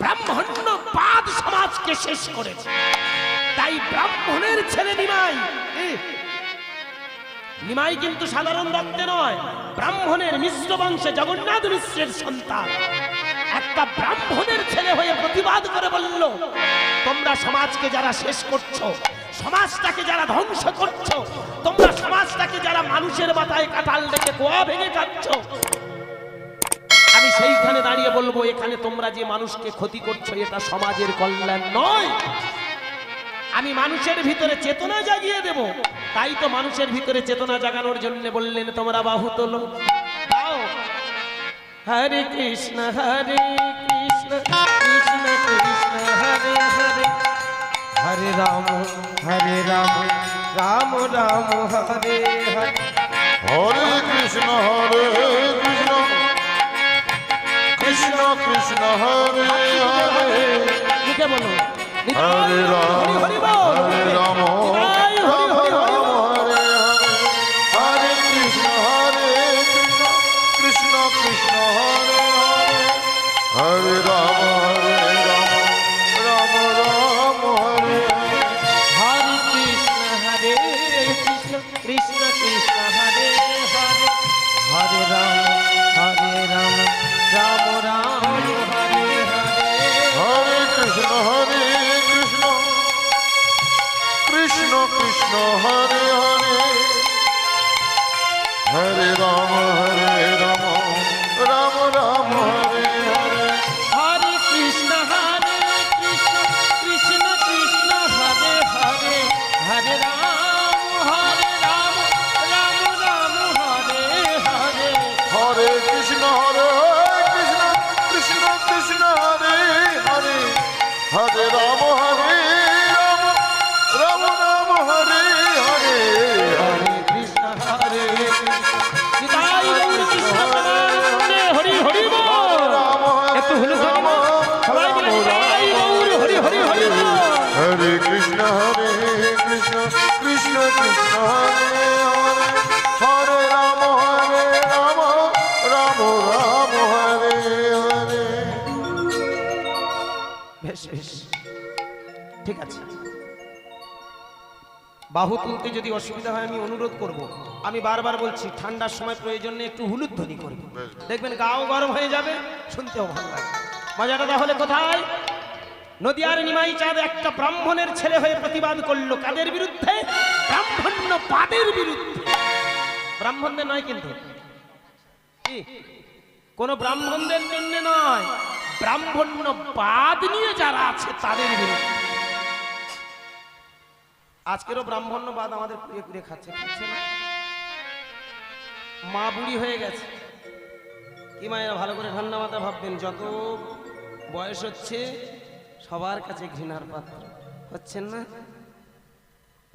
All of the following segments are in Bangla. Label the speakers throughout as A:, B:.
A: ব্রাহ্মণ্যবাদ সমাজকে শেষ করেছে তাই ব্রাহ্মণের ছেলে নিমাই নিমাই কিন্তু সাধারণ রক্তে নয় ব্রাহ্মণের মিশ্র বংশে জগন্নাথ মিশ্রের সন্তান একটা ব্রাহ্মণের ছেলে হয়ে প্রতিবাদ করে বলল তোমরা সমাজকে যারা শেষ করছো সমাজটাকে যারা ধ্বংস করছো তোমরা সমাজটাকে যারা মানুষের মাথায় কাটাল রেখে গোয়া ভেঙে খাচ্ছ আমি সেইখানে দাঁড়িয়ে বলবো এখানে তোমরা যে মানুষকে ক্ষতি করছো এটা সমাজের কল্যাণ নয় আমি মানুষের ভিতরে চেতনা জাগিয়ে দেব তাই তো মানুষের ভিতরে চেতনা জাগানোর জন্য বললেন তোমরা বাহু তোল
B: হরে কৃষ্ণ হরে কৃষ্ণ কৃষ্ণ কৃষ্ণ হরে হরে হরে রাম হরে রাম রাম রাম হরে হরে হরে কৃষ্ণ হরে
A: মিশে আচ্ছা, বলো হরে রাম হরে রাম হরে হরে
B: রাম হরে হরে কৃষ্ণ হরে কৃষ্ণ কৃষ্ণ কৃষ্ণ হরে হরে হরে রাম হরে Allah.
A: ঠিক আছে বাহু তুলতে যদি অসুবিধা হয় আমি অনুরোধ করব। আমি বারবার বলছি ঠান্ডার সময় প্রয়োজনে একটু হলুদ ধ্বনি করবো দেখবেন গাও গরম হয়ে যাবে শুনতেও ভালো লাগবে মজাটা তাহলে কোথায় নদিয়ার নিমাই চাঁদ একটা ব্রাহ্মণের ছেলে হয়ে প্রতিবাদ করলো কাদের বিরুদ্ধে ব্রাহ্মণ্য পাদের বিরুদ্ধে ব্রাহ্মণদের নয় কিন্তু কোনো ব্রাহ্মণদের জন্য নয় ব্রাহ্মণ্য পাদ নিয়ে যারা আছে তাদের বিরুদ্ধে আজকেরও ব্রাহ্মণ্য বাদ আমাদের কুড়িয়ে কুড়িয়ে খাচ্ছে খাচ্ছে না মা বুড়ি হয়ে গেছে কি মায়েরা ভালো করে ঠান্ডা মাথা ভাববেন যত বয়স হচ্ছে সবার কাছে ঘৃণার পাত্র হচ্ছেন না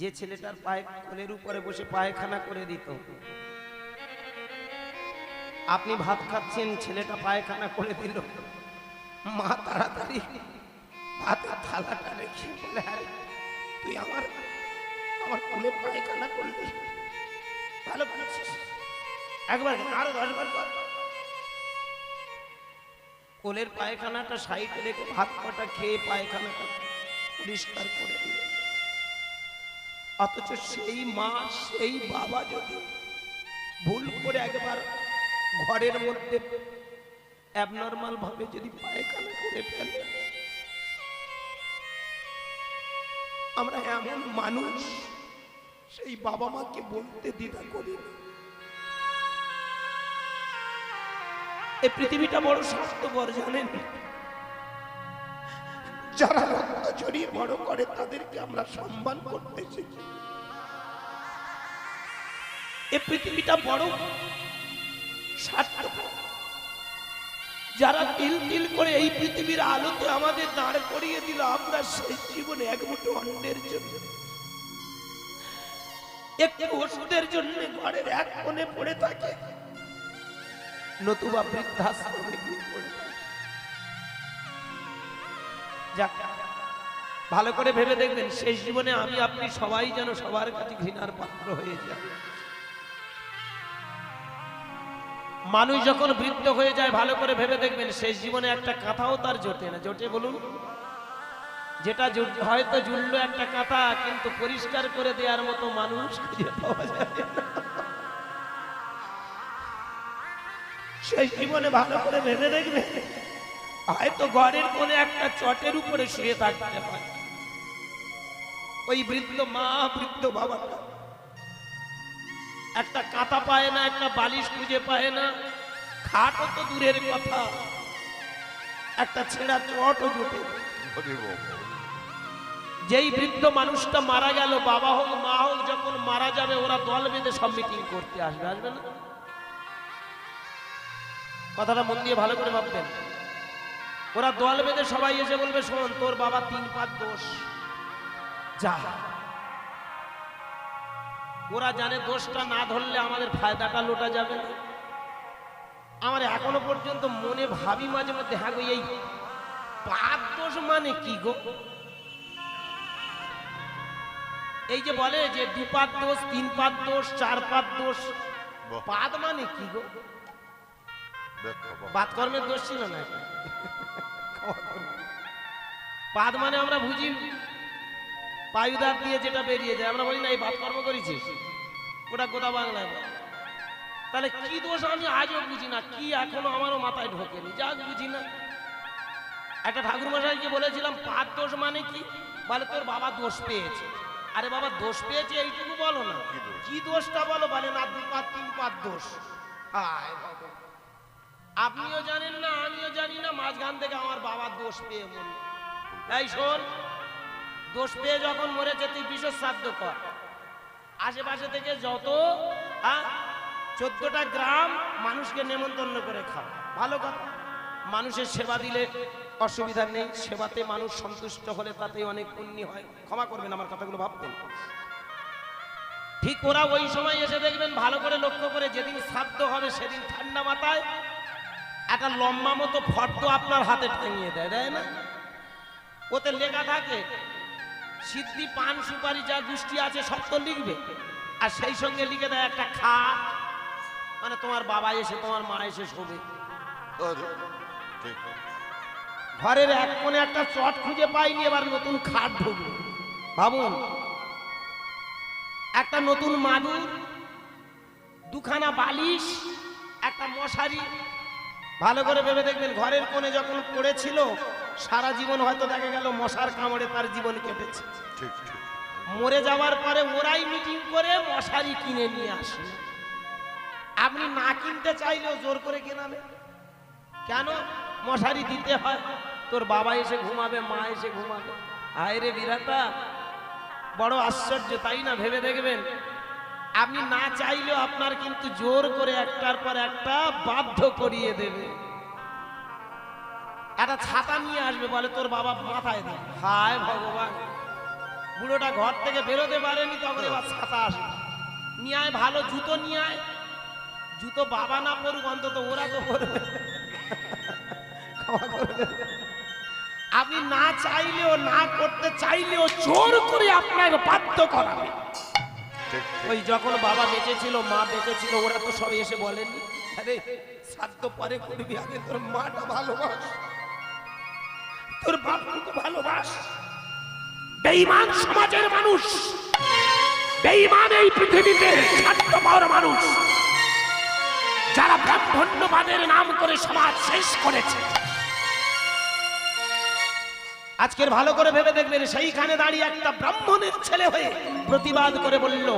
A: যে ছেলেটার পায়ে উপরে বসে পায়খানা করে দিত আপনি ভাত খাচ্ছেন ছেলেটা পায়খানা করে দিল মা তাড়াতাড়ি ভাতের থালাটা রেখে বলে তুই আমার আমার কোলে পায়খানা করলি ভালো করেছিস একবার আরো দশবার কোলের পায়খানাটা সাইডে রেখে ভাত কটা খেয়ে পায়খানাটা পরিষ্কার করে দিলে অথচ সেই মা সেই বাবা যদি ভুল করে একবার ঘরের মধ্যে অ্যাবনর্মাল ভাবে যদি পায়খানা করে ফেলে আমরা এমন মানুষ সেই বাবা মাকে বলতে দ্বিধা করি না এই পৃথিবীটা বড় স্বাস্থ্যকর জানেন যারা রক্ত ছড়িয়ে বড় করে তাদেরকে আমরা সম্মান করতে শিখি এই পৃথিবীটা বড় স্বার্থপর যারা তিল তিল করে এই পৃথিবীর আলোতে আমাদের দাঁড় করিয়ে দিল আমরা সেই জীবনে এক মুঠো অন্যের জন্য একটু ওষুধের জন্য ঘরের এক কোণে পড়ে থাকে নতুবা বৃদ্ধাশ্রমে ভালো করে ভেবে দেখবেন শেষ জীবনে আমি আপনি সবাই যেন সবার কাছে ঘৃণার পাত্র হয়ে যায় মানুষ যখন বৃদ্ধ হয়ে যায় ভালো করে ভেবে দেখবেন শেষ জীবনে একটা কাঁথাও তার জোটে না জোটে বলুন যেটা হয়তো জুড়লো একটা কাঁথা কিন্তু পরিষ্কার করে দেওয়ার মতো মানুষ খুঁজে পাওয়া যায় না সেই জীবনে ভালো করে ভেবে দেখবে হয়তো ঘরের কোনে একটা চটের উপরে শুয়ে থাকতে পারে ওই বৃদ্ধ মা বৃদ্ধ বাবা একটা কাঁথা পায় না একটা বালিশ খুঁজে পায় না খাটও তো দূরের কথা একটা ছেঁড়া চটও জুটে যেই বৃদ্ধ মানুষটা মারা গেল বাবা হোক মা হোক যখন মারা যাবে ওরা দল বেঁধে সব মিটিং করতে আসবে আসবে না কথাটা মন দিয়ে ভালো করে ভাববেন ওরা দল বেঁধে সবাই এসে বলবে শোন তোর বাবা তিন পাঁচ দোষ যা ওরা জানে দোষটা না ধরলে আমাদের ফায়দাটা লোটা যাবে আমার এখনো পর্যন্ত মনে ভাবি মাঝে মধ্যে হ্যাঁ গো এই পাঁচ দোষ মানে কি গো এই যে বলে যে দু পাত দোষ তিন পাত দোষ চার পাত দোষ পাত মানে কি গো বাতকর্মের দোষ ছিল না পাদ মানে আমরা বুঝি পায়ুদার দিয়ে যেটা বেরিয়ে যায় আমরা বলি না এই বাতকর্ম করেছি ওটা গোটা বাংলায় তাহলে কি দোষ আমি আজও বুঝি না কি এখনো আমারও মাথায় ঢোকেনি যা বুঝি না একটা ঠাকুর মশাইকে বলেছিলাম পাত দোষ মানে কি বলে তোর বাবা দোষ পেয়েছে আরে বাবা দোষ পেয়েছে এইটুকু বলো না কি দোষটা বলো বলে না দু পাত তিন পাত দোষ আয় ভগবান আপনিও জানেন না আমিও জানি না মাঝখান থেকে আমার বাবা দোষ পেয়ে মরল তাই শোন দোষ পেয়ে যখন মরেছে তুই বিশেষ শ্রাদ্ধ কর আশেপাশে থেকে যত হ্যাঁ, চোদ্দটা গ্রাম মানুষকে নেমন্তন্ন করে খাও ভালো কথা মানুষের সেবা দিলে অসুবিধা নেই সেবাতে মানুষ সন্তুষ্ট হলে তাতে অনেক পুণ্যি হয় ক্ষমা করবেন আমার কথাগুলো ভাবতেন ঠিক ওরা ওই সময় এসে দেখবেন ভালো করে লক্ষ্য করে যেদিন শ্রাদ্ধ হবে সেদিন ঠান্ডা মাথায় একটা লম্বা মতো ফটো আপনার হাতে টাঙিয়ে দেয় তাই না ওতে লেখা থাকে সিদ্ধি পান সুপারি যা দুষ্টি আছে সব তো লিখবে আর সেই সঙ্গে লিখে দেয় একটা খা মানে তোমার বাবা এসে তোমার মা এসে শোবে আচ্ছা, ঘরের এক কোণে একটা চট খুঁজে পাইনি এবার নতুন খাট ঢুকবে ভাবুন একটা নতুন মানুষ দুখানা বালিশ একটা মশারি ভালো করে ভেবে দেখবেন ঘরের কোণে যখন পড়েছিল সারা জীবন হয়তো দেখা গেল মশার কামড়ে তার জীবন কেটেছে মরে যাওয়ার পরে ওরাই মিটিং করে মশারি কিনে নিয়ে আসে আপনি না কিনতে চাইলেও জোর করে কেনাবে কেন মশারি দিতে হয় তোর বাবা এসে ঘুমাবে মা এসে ঘুমাবে আয় রে বিরাতা বড় আশ্চর্য তাই না ভেবে দেখবেন আপনি না চাইলেও আপনার কিন্তু জোর করে একটার পর একটা বাধ্য করিয়ে দেবে একটা ছাতা নিয়ে আসবে বলে তোর বাবা মাথায় দেয় হায় ভগবান বুড়োটা ঘর থেকে বেরোতে পারেনি তখন এবার ছাতা আসবে নিয়ে ভালো জুতো নিয়ে আয় জুতো বাবা না পড়ুক অন্তত ওরা তো পড়বে আপনি না চাইলেও না করতে চাইলেও জোর করে আপনাকে বাধ্য করাবে ওই যখন বাবা বেঁচে ছিল মা বেঁচে ছিল ওরা তো এসে বলেনি আরে পরে করবি আগে তোর মাটা ভালোবাস তোর ভালোবাস সমাজের মানুষ বেইমান এই পৃথিবীতে স্বার্থপর মানুষ যারা ব্রাহ্মণ্যবাদের নাম করে সমাজ শেষ করেছে আজকের ভালো করে ভেবে দেখবেন সেইখানে দাঁড়িয়ে একটা ব্রাহ্মণের ছেলে হয়ে প্রতিবাদ করে বলল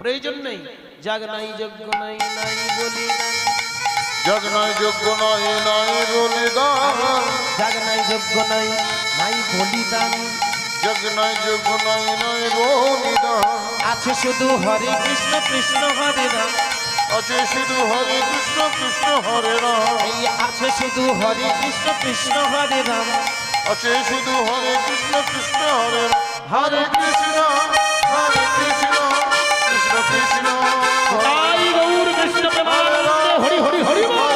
A: প্রয়োজন নেই জাগ নাই যোগ্য নাই নাই বলি আছে শুধু হরে কৃষ্ণ কৃষ্ণ হরে রাম
B: আছে শুধু হরে কৃষ্ণ কৃষ্ণ হরে রাম
A: আছে শুধু হরে কৃষ্ণ কৃষ্ণ হরে রাম
B: আছে শুধু হরে কৃষ্ণ কৃষ্ণ হরে হরে কৃষ্ণ হরে কৃষ্ণ কৃষ্ণ কৃষ্ণ
A: হরি হরি হরি